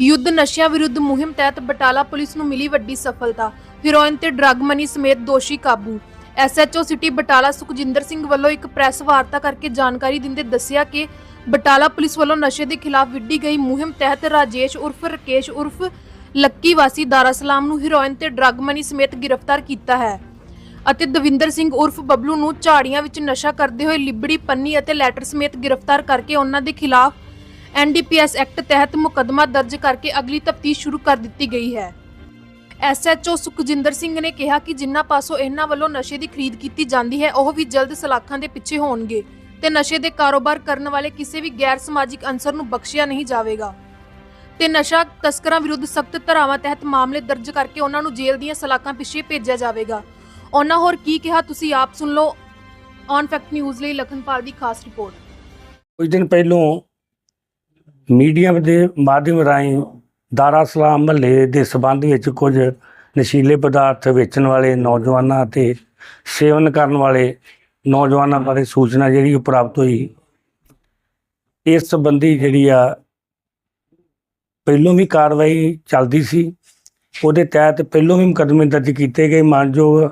ਯੁੱਧ ਨਸ਼ਿਆਂ ਵਿਰੁੱਧ ਮੁਹਿੰਮ ਤਹਿਤ ਬਟਾਲਾ ਪੁਲਿਸ ਨੂੰ ਮਿਲੀ ਵੱਡੀ ਸਫਲਤਾ। ਹੈਰੋਇਨ ਤੇ ਡਰੱਗ ਮਨੀ ਸਮੇਤ ਦੋਸ਼ੀ ਕਾਬੂ। ਐਸਐਚਓ ਸਿਟੀ ਬਟਾਲਾ ਸੁਖਜਿੰਦਰ ਸਿੰਘ ਵੱਲੋਂ ਇੱਕ ਪ੍ਰੈਸ ਵਾਰਤਾ ਕਰਕੇ ਜਾਣਕਾਰੀ ਦਿੰਦੇ ਦੱਸਿਆ ਕਿ ਬਟਾਲਾ ਪੁਲਿਸ ਵੱਲੋਂ ਨਸ਼ੇ ਦੇ ਖਿਲਾਫ ਵਿੱਢੀ ਗਈ ਮੁਹਿੰਮ ਤਹਿਤ ਰਾਜੇਸ਼ ਉਰਫ ਰਕੇਸ਼ ਉਰਫ ਲੱਕੀ ਵਾਸੀ ਦਾਰਾ ਸਲਾਮ ਨੂੰ ਹੀਰੋਇਨ ਤੇ ਡਰੱਗ ਮਨੀ ਸਮੇਤ ਗ੍ਰਿਫਤਾਰ ਕੀਤਾ ਹੈ ਅਤੇ ਦਵਿੰਦਰ ਸਿੰਘ ਉਰਫ ਬਬਲੂ ਨੂੰ ਝਾੜੀਆਂ ਵਿੱਚ ਨਸ਼ਾ ਕਰਦੇ ਹੋਏ ਲਿਬੜੀ ਪੰਨੀ ਅਤੇ ਲੈਟਰ ਸਮੇਤ ਗ੍ਰਿਫਤਾਰ ਕਰਕੇ ਉਹਨਾਂ ਦੇ ਖਿਲਾਫ ਐਨਡੀਪੀਐਸ ਐਕਟ ਤਹਿਤ ਮੁਕੱਦਮਾ ਦਰਜ ਕਰਕੇ ਅਗਲੀ ਤਫਤੀਸ਼ ਸ਼ੁਰੂ ਕਰ ਦਿੱਤੀ ਗਈ ਹੈ। ਐਸਐਚਓ ਸੁਖਜਿੰਦਰ ਸਿੰਘ ਨੇ ਕਿਹਾ ਕਿ ਜਿਨ੍ਹਾਂ ਪਾਸੋਂ ਇਹਨਾਂ ਵੱਲੋਂ ਨਸ਼ੇ ਦੀ ਖਰੀਦ ਕੀਤੀ ਜਾਂਦੀ ਹੈ, ਉਹ ਵੀ ਜਲਦ ਸਲਾਖਾਂ ਦੇ ਪਿੱਛੇ ਹੋਣਗੇ ਤੇ ਨਸ਼ੇ ਦੇ ਕਾਰੋਬਾਰ ਕਰਨ ਵਾਲੇ ਕਿਸੇ ਵੀ ਗੈਰ ਸਮਾਜਿਕ ਅਨਸਰ ਨੂੰ ਬਖਸ਼ਿਆ ਨਹੀਂ ਜਾਵੇਗਾ। ਤੇ ਨਸ਼ਾ ਤਸਕਰਾਂ ਵਿਰੁੱਧ ਸਖਤ ਧਾਰਾਵਾਂ ਤਹਿਤ ਮਾਮਲੇ ਦਰਜ ਕਰਕੇ ਉਹਨਾਂ ਨੂੰ ਜੇਲ੍ਹ ਦੀਆਂ ਸਲਾਖਾਂ ਪਿੱਛੇ ਭੇਜਿਆ ਜਾਵੇਗਾ। ਉਹਨਾਂ ਹੋਰ ਕੀ ਕਿਹਾ, ਤੁਸੀਂ ਆਪ ਸੁਣ ਲਓ। ਔਨ ਫੈਕਟ ਨਿਊਜ਼ ਲਈ ਲਖਨਪਾਲ ਦੀ ਖਾਸ ਰਿਪੋਰਟ। ਕੁਝ ਦਿਨ ਪਹਿਲੋਂ ਮੀਡੀਆ ਦੇ ਮਾਧਿਅਮ ਰਾਹੀਂ ਦਾਰਾ ਸਲਾਮ ਮਹੱਲੇ ਦੇ ਸਬੰਧ ਵਿੱਚ ਕੁਝ ਨਸ਼ੀਲੇ ਪਦਾਰਥ ਵੇਚਣ ਵਾਲੇ ਨੌਜਵਾਨਾਂ ਅਤੇ ਸੇਵਨ ਕਰਨ ਵਾਲੇ ਨੌਜਵਾਨਾਂ ਬਾਰੇ ਸੂਚਨਾ ਜਿਹੜੀ ਉਹ ਪ੍ਰਾਪਤ ਹੋਈ। ਇਸ ਸੰਬੰਧੀ ਜਿਹੜੀ ਆ, ਪਹਿਲੋਂ ਵੀ ਕਾਰਵਾਈ ਚੱਲਦੀ ਸੀ। ਉਹਦੇ ਤਹਿਤ ਪਹਿਲੋਂ ਵੀ ਮੁਕੱਦਮੇ ਦਰਜ ਕੀਤੇ ਗਏ। ਮਾਨਯੋਗ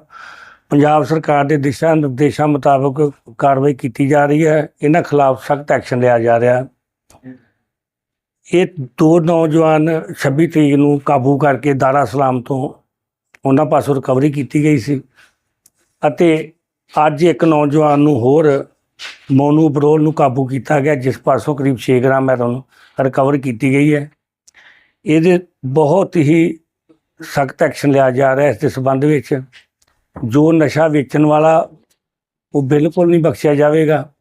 ਪੰਜਾਬ ਸਰਕਾਰ ਦੇ ਦਿਸ਼ਾ ਨਿਰਦੇਸ਼ਾਂ ਮੁਤਾਬਕ ਕਾਰਵਾਈ ਕੀਤੀ ਜਾ ਰਹੀ ਹੈ। ਇਹਨਾਂ ਖਿਲਾਫ ਸਖਤ ਐਕਸ਼ਨ ਲਿਆ ਜਾ ਰਿਹਾ। ਇਹ ਦੋ ਨੌਜਵਾਨ 26 ਤਰੀਕ ਨੂੰ ਕਾਬੂ ਕਰਕੇ ਦਾਰਾ ਸਲਾਮ ਤੋਂ ਉਹਨਾਂ ਪਾਸੋਂ ਰਿਕਵਰੀ ਕੀਤੀ ਗਈ ਸੀ। ਅਤੇ ਅੱਜ ਇੱਕ ਨੌਜਵਾਨ ਨੂੰ ਹੋਰ ਮੋਨੂ ਬਰੋਲ ਨੂੰ ਕਾਬੂ ਕੀਤਾ ਗਿਆ, ਜਿਸ ਪਾਸੋਂ ਕਰੀਬ 6 ਗ੍ਰਾਮ ਹੈਰੋਨ ਰਿਕਵਰ ਕੀਤੀ ਗਈ ਹੈ। ਇਹਦੇ ਬਹੁਤ ਹੀ ਸਖਤ ਐਕਸ਼ਨ ਲਿਆ ਜਾ ਰਿਹਾ ਇਸ ਦੇ ਸੰਬੰਧ ਵਿੱਚ। ਜੋ ਨਸ਼ਾ ਵੇਚਣ ਵਾਲਾ ਉਹ ਬਿਲਕੁਲ ਨਹੀਂ ਬਖਸ਼ਿਆ ਜਾਵੇਗਾ।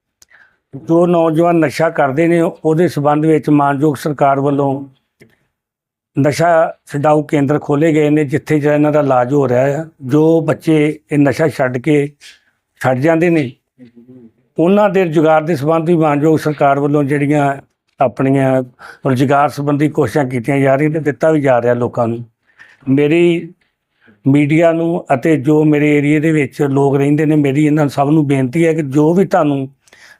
ਜੋ ਨੌਜਵਾਨ ਨਸ਼ਾ ਕਰਦੇ ਨੇ, ਉਹਦੇ ਸਬੰਧ ਵਿੱਚ ਮਾਨਯੋਗ ਸਰਕਾਰ ਵੱਲੋਂ ਨਸ਼ਾ ਛਡਾਊ ਕੇਂਦਰ ਖੋਲੇ ਗਏ ਨੇ, ਜਿੱਥੇ ਜਿਹੜਾ ਇਹਨਾਂ ਦਾ ਇਲਾਜ ਹੋ ਰਿਹਾ ਹੈ। ਜੋ ਬੱਚੇ ਇਹ ਨਸ਼ਾ ਛੱਡ ਕੇ ਛੱਡ ਜਾਂਦੇ ਨੇ, ਉਹਨਾਂ ਦੇ ਰੁਜ਼ਗਾਰ ਦੇ ਸੰਬੰਧ ਵੀ ਮਾਨਯੋਗ ਸਰਕਾਰ ਵੱਲੋਂ ਜਿਹੜੀਆਂ ਆਪਣੀਆਂ ਰੁਜ਼ਗਾਰ ਸੰਬੰਧੀ ਕੋਸ਼ਿਸ਼ਾਂ ਕੀਤੀਆਂ ਜਾ ਰਹੀਆਂ ਤੇ ਦਿੱਤਾ ਵੀ ਜਾ ਰਿਹਾ ਲੋਕਾਂ ਨੂੰ। ਮੇਰੀ ਮੀਡੀਆ ਨੂੰ ਅਤੇ ਜੋ ਮੇਰੇ ਏਰੀਏ ਦੇ ਵਿੱਚ ਲੋਕ ਰਹਿੰਦੇ ਨੇ, ਮੇਰੀ ਇਹਨਾਂ ਸਭ ਨੂੰ ਬੇਨਤੀ ਹੈ ਕਿ ਜੋ ਵੀ ਤੁਹਾਨੂੰ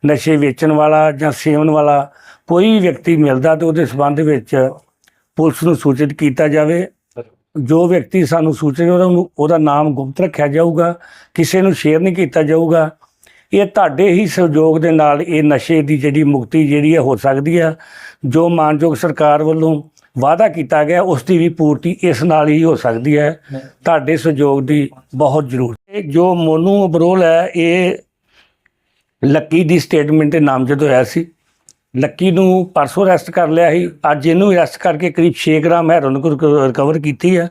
ਨਸ਼ੇ ਵੇਚਣ ਵਾਲਾ ਜਾਂ ਸੇਵਨ ਵਾਲਾ ਕੋਈ ਵੀ ਵਿਅਕਤੀ ਮਿਲਦਾ ਤੇ ਉਹਦੇ ਸੰਬੰਧ ਵਿੱਚ ਪੁਲਿਸ ਨੂੰ ਸੂਚਿਤ ਕੀਤਾ ਜਾਵੇ। ਜੋ ਵਿਅਕਤੀ ਸਾਨੂੰ ਸੂਚਿਤ ਉਹਦਾ ਉਹਦਾ ਨਾਮ ਗੁਪਤ ਰੱਖਿਆ ਜਾਊਗਾ ਕਿਸੇ ਨੂੰ ਸ਼ੇਅਰ ਨਹੀਂ ਕੀਤਾ ਜਾਊਗਾ। ਇਹ ਤੁਹਾਡੇ ਹੀ ਸਹਿਯੋਗ ਦੇ ਨਾਲ ਇਹ ਨਸ਼ੇ ਦੀ ਜਿਹੜੀ ਮੁਕਤੀ ਜਿਹੜੀ ਹੈ ਹੋ ਸਕਦੀ ਹੈ। ਜੋ ਮਾਨਯੋਗ ਸਰਕਾਰ ਵੱਲੋਂ ਵਾਅਦਾ ਕੀਤਾ ਗਿਆ ਉਸ ਦੀ ਵੀ ਪੂਰਤੀ ਇਸ ਨਾਲ ਹੀ ਹੋ ਸਕਦੀ ਹੈ। ਤੁਹਾਡੇ ਸਹਿਯੋਗ ਦੀ ਬਹੁਤ ਜ਼ਰੂਰਤ ਹੈ। ਜੋ ਮੋਨੂ ਅਬਰੋਲ ਹੈ ਇਹ ਲੱਕੀ ਦੀ ਸਟੇਟਮੈਂਟ ਤੇ ਨਾਮਜ਼ਦ ਹੋਇਆ ਸੀ ਲੱਕੀ ਨੂੰ ਪਰਸੋਂ ਅਰੈਸਟ ਕਰ ਲਿਆ ਸੀ ਅੱਜ ਇਹਨੂੰ ਅਰੈਸਟ ਕਰਕੇ ਕਰੀਬ 6 ਗ੍ਰਾਮ ਹੈਰੋਨ ਕੋ ਰਿਕਵਰ ਕੀਤੀ ਹੈ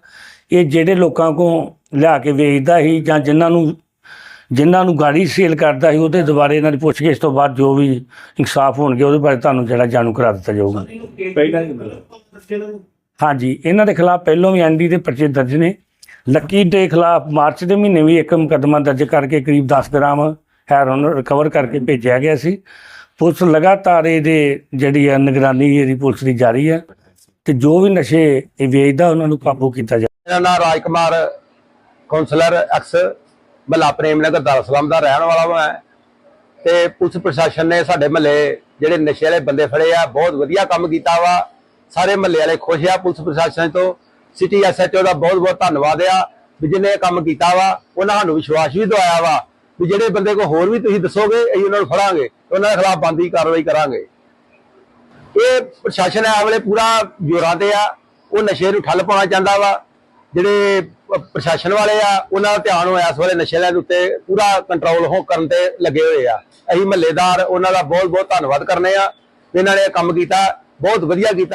ਇਹ ਜਿਹੜੇ ਲੋਕਾਂ ਕੋ ਲਿਆ ਕੇ ਵੇਚਦਾ ਸੀ ਜਾਂ ਜਿਨ੍ਹਾਂ ਨੂੰ ਜਿਨ੍ਹਾਂ ਨੂੰ ਗਾੜੀ ਸੇਲ ਕਰਦਾ ਸੀ ਉਹਦੇ ਦੁਬਾਰੇ ਇਹਨਾਂ ਦੀ ਪੁੱਛਗਿੱਛ ਤੋਂ ਬਾਅਦ ਜੋ ਵੀ ਇਨਸਾਫ ਹੋਣਗੇ ਉਹਦੇ ਬਾਰੇ ਤੁਹਾਨੂੰ ਜਿਹੜਾ ਜਾਣੂ ਕਰਾ ਦਿੱਤਾ ਜਾਊਗਾ। ਹਾਂਜੀ ਇਹਨਾਂ ਦੇ ਖਿਲਾਫ ਪਹਿਲੋਂ ਵੀ ਐਨਡੀ ਦੇ ਪਰਚੇ ਦਰਜ ਨੇ। ਲੱਕੀ ਦੇ ਖਿਲਾਫ ਮਾਰਚ ਦੇ ਮਹੀਨੇ ਵੀ ਇੱਕ ਮੁਕੱਦਮਾ ਦਰਜ ਕਰਕੇ ਕਰੀਬ 10 ਗ੍ਰਾਮ ਹੈਰੋਨ ਰਿਕਵਰ ਕਰਕੇ ਭੇਜਿਆ ਗਿਆ ਸੀ। ਪੁਲਿਸ ਲਗਾਤਾਰ ਇਹਦੇ ਜਿਹੜੀ ਹੈ ਨਿਗਰਾਨੀ ਇਹਦੀ ਪੁਲਿਸ ਦੀ ਜਾਰੀ ਹੈ ਤੇ ਜੋ ਵੀ ਨਸ਼ੇ ਇਹ ਵੇਚਦਾ, ਉਹਨਾਂ ਨੂੰ ਕਾਬੂ ਕੀਤਾ ਜਾ ਮੇਰਾ ਨਾਮ ਰਾਜ ਕੁਮਾਰ ਕਾਉਂਸਲਰ ਐਕਸ ਮਹੱਲਾ ਪ੍ਰੇਮ ਨਗਰ ਦਾਰ ਦਾ ਰਹਿਣ ਵਾਲਾ ਮੈਂ ਤੇ ਪੁਲਿਸ ਪ੍ਰਸ਼ਾਸਨ ਨੇ ਸਾਡੇ ਮਹੱਲੇ ਜਿਹੜੇ ਨਸ਼ੇ ਵਾਲੇ ਬੰਦੇ ਫੜੇ ਆ, ਬਹੁਤ ਵਧੀਆ ਕੰਮ ਕੀਤਾ ਵਾ। ਸਾਰੇ ਮਹੱਲੇ ਵਾਲੇ ਖੁਸ਼ ਆ ਪੁਲਿਸ ਪ੍ਰਸ਼ਾਸਨ ਤੋਂ। ਸਿਟੀ ਐਸਐਚਓ ਦਾ ਬਹੁਤ ਬਹੁਤ ਧੰਨਵਾਦ ਆ ਵੀ ਜਿਹਨੇ ਇਹ ਕੰਮ ਕੀਤਾ ਵਾ, ਉਹਨਾਂ ਸਾਨੂੰ ਵਿਸ਼ਵਾਸ ਵੀ ਦਵਾਇਆ ਵਾ। ਵੀ ਜਿਹੜੇ ਬੰਦੇ ਕੋ ਹੋਰ ਵੀ ਤੁਸੀਂ ਦੱਸੋਗੇ, ਅਸੀਂ ਉਹਨਾਂ ਨੂੰ ਫੜਾਂਗੇ ਉਹਨਾਂ ਦੇ ਖਿਲਾਫ ਬੰਦੀ ਕਾਰਵਾਈ ਕਰਾਂਗੇ। ਇਹ ਪ੍ਰਸ਼ਾਸਨ ਹੈ ਵੇਲੇ ਪੂਰਾ ਜੋਰਾਂ ਤੇ ਆ, ਉਹ ਨਸ਼ੇ ਨੂੰ ਠੱਲ ਪਾਉਣਾ ਚਾਹੁੰਦਾ ਵਾ। ਜਿਹੜੇ ਪ੍ਰਸ਼ਾਸਨ ਵਾਲੇ ਆ, ਉਹਨਾਂ ਦਾ ਧਿਆਨ ਹੋਇਆ ਇਸ ਵੇਲੇ ਨਸ਼ੇ ਦੇ ਉੱਤੇ ਪੂਰਾ ਕੰਟਰੋਲ ਹੋ ਕਰਨ ਤੇ ਲੱਗੇ ਹੋਏ ਆ। ਅਸੀਂ ਮਹੱਲੇਦਾਰ, ਉਹਨਾਂ ਦਾ ਬਹੁਤ ਬਹੁਤ ਧੰਨਵਾਦ ਕਰਨੇ ਆ। ਇਹਨਾਂ ਨੇ ਕੰਮ ਕੀਤਾ, ਬਹੁਤ ਵਧੀਆ ਕੀਤਾ।